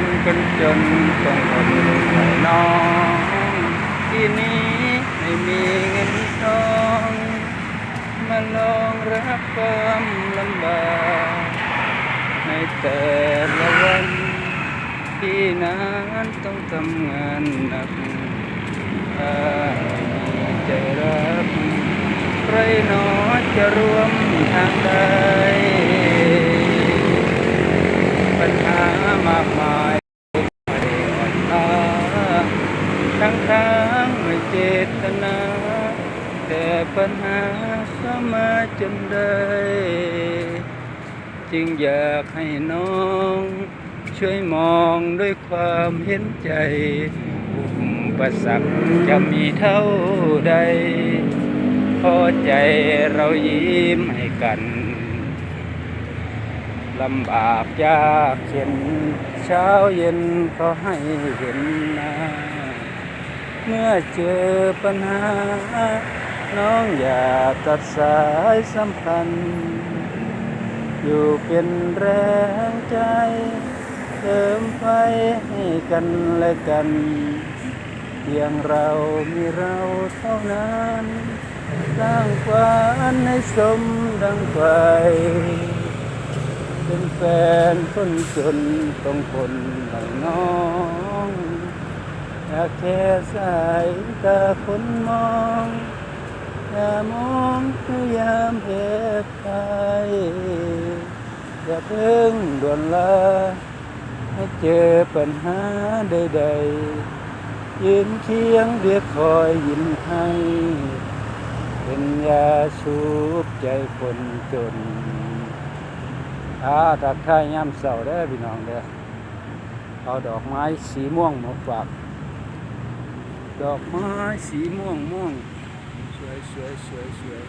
นคนจนต้องอดไหน้องที่นี้ไม่มีเงินทองมาลองรับความลำบากในแต่ละวันที่นั้นต้องทำงานหนักถ้ามีใจรักใครหนอจะร่วมทางใด ปัญหามากมายไม่ได้อ่อนล้าทั้งทางไม่เจตนา แต่ปัญหาเข้ามาจนได้ จึงอยากให้น้อง ช่วยมองด้วยความเห็นใจ อุปสรรคจะมีเท่าใด พอใจเรายิ้มให้กันลำบากยากเข็นเช้าเย็นก็ให้เห็นหน้า เมื่อเจอปัญหา น้องอย่าตัดสายสัมพันธ์ อยู่เป็นแรงใจ เติมไฟให้กันและกัน เพียงเรามีเราเท่านั้นสร้างฝันให้สมดังไฟเป็นแฟนคนจนต้องคนหลังน้อง อยากแค่สายตาคนมองอย่ามองพยายามเหตุใครอย่าเพิ่งด่วนลาให้เจอปัญหาใดๆยืนเคียงเรียกคอยยิ้มให้ เป็นยาชูบใจคนจนอ่าทักทายย่ำเสาได้พี่น้องเด้อเอาดอกไม้สีม่วงมาฝาก ดอกไม้สีม่วงม่วงสวยสวยสวยสวย